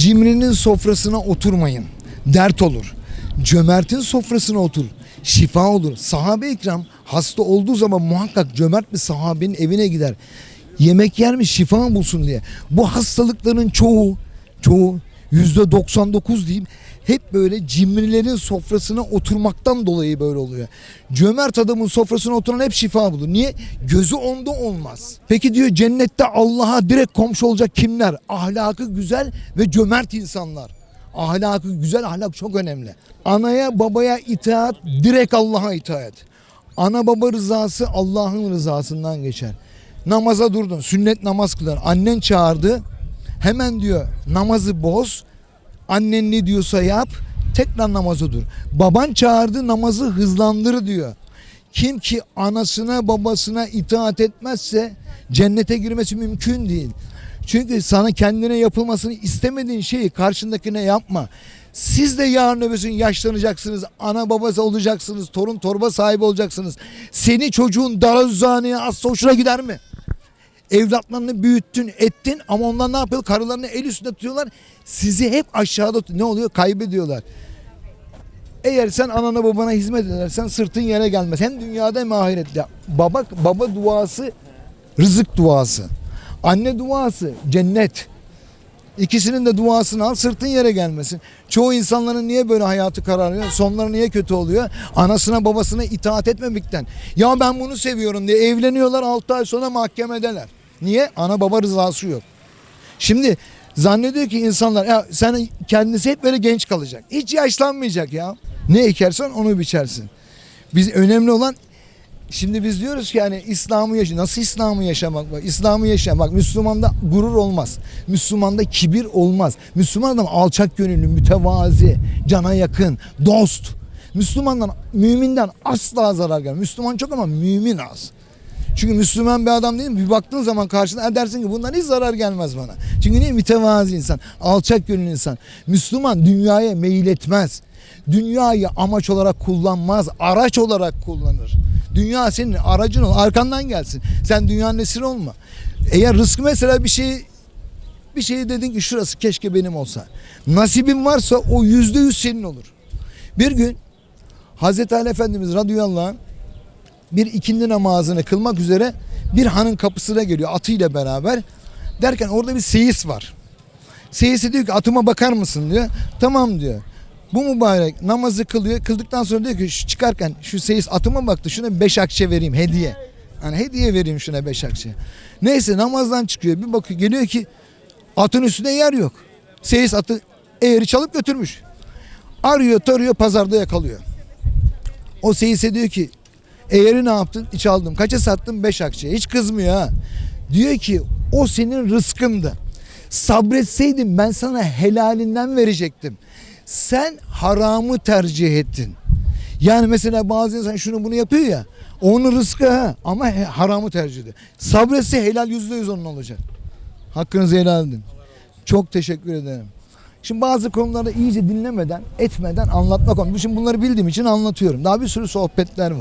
Cimrinin sofrasına oturmayın. Dert olur. Cömertin sofrasına otur. Şifa olur. Sahabe-i ikram hasta olduğu zaman muhakkak cömert bir sahabenin evine gider. Yemek yer mi şifa bulsun diye. Bu hastalıkların çoğu, çoğu yüzde 99 diyeyim hep böyle cimrilerin sofrasına oturmaktan dolayı böyle oluyor. Cömert adamın sofrasına oturan hep şifa bulur. Niye? Gözü onda olmaz. Peki diyor cennette Allah'a direkt komşu olacak kimler? Ahlakı güzel ve cömert insanlar. Ahlakı güzel ahlak çok önemli. Anaya babaya itaat direkt Allah'a itaat. Ana baba rızası Allah'ın rızasından geçer. Namaza durdun sünnet namaz kılar. Annen çağırdı hemen diyor namazı boz. Annen ne diyorsa yap tekrar namaza dur. Baban çağırdı namazı hızlandır diyor. Kim ki anasına babasına itaat etmezse cennete girmesi mümkün değil. Çünkü sana kendine yapılmasını istemediğin şeyi karşındakine yapma. Siz de yarın öbür gün yaşlanacaksınız. Ana babası olacaksınız. Torun torba sahibi olacaksınız. Seni çocuğun darazaneye asla hoşuna gider mi? Evlatlarını büyüttün, ettin ama onlar ne yapıyor? Karılarını el üstünde tutuyorlar. Sizi hep aşağıda ne oluyor? Kaybediyorlar. Eğer sen anana babana hizmet edersen sırtın yere gelmez. Hem dünyada hem ahirette. Baba baba duası rızık duası. Anne duası cennet. İkisinin de duasını al sırtın yere gelmesin. Çoğu insanların niye böyle hayatı kararıyor? Sonları niye kötü oluyor? Anasına babasına itaat etmemekten. Ya ben bunu seviyorum diye evleniyorlar 6 ay sonra mahkemedeler. Niye? Ana baba rızası yok. Şimdi zannediyor ki insanlar ya sen kendisi hep böyle genç kalacak. Hiç yaşlanmayacak ya. Ne ekersen onu biçersin. Biz önemli olan Şimdi biz diyoruz ki yani İslam'ı yaşa. Nasıl İslam'ı yaşamak var? İslam'ı yaşamak. Müslümanda gurur olmaz. Müslümanda kibir olmaz. Müslüman adam alçak gönüllü, mütevazi, cana yakın, dost. Müslümandan, müminden asla zarar gelmez. Müslüman çok ama mümin az. Çünkü Müslüman bir adam değil mi? Bir baktığın zaman karşına dersin ki bundan hiç zarar gelmez bana. Çünkü niye? Mütevazi insan, alçak gönüllü insan. Müslüman dünyaya meyil etmez. Dünyayı amaç olarak kullanmaz, araç olarak kullanır. Dünya senin aracın ol, arkandan gelsin. Sen dünyanın esiri olma. Eğer rızkı mesela bir şey bir şey dedin ki şurası keşke benim olsa. Nasibin varsa o yüzde yüz senin olur. Bir gün Hazreti Ali Efendimiz radıyallahu anh bir ikindi namazını kılmak üzere bir hanın kapısına geliyor atıyla beraber. Derken orada bir seyis var. Seyisi diyor ki atıma bakar mısın diyor. Tamam diyor. Bu mübarek namazı kılıyor. Kıldıktan sonra diyor ki şu çıkarken şu seyis atıma baktı şuna beş akçe vereyim hediye. Hani hediye vereyim şuna beş akçe. Neyse namazdan çıkıyor bir bakıyor geliyor ki atın üstünde yer yok. Seyis atı eğri çalıp götürmüş. Arıyor tarıyor pazarda yakalıyor. O seyise diyor ki eğeri ne yaptın? Hiç aldım. Kaça sattın? Beş akçe. Hiç kızmıyor ha. Diyor ki o senin rızkındı. Sabretseydin ben sana helalinden verecektim. Sen haramı tercih ettin. Yani mesela bazı insan şunu bunu yapıyor ya. Onun rızkı ha ama haramı tercih ediyor. Sabretse helal yüzde yüz onun olacak. Hakkınızı helal edin. Çok teşekkür ederim. Şimdi bazı konularda iyice dinlemeden, etmeden anlatmak. Şimdi bunları bildiğim için anlatıyorum. Daha bir sürü sohbetler var.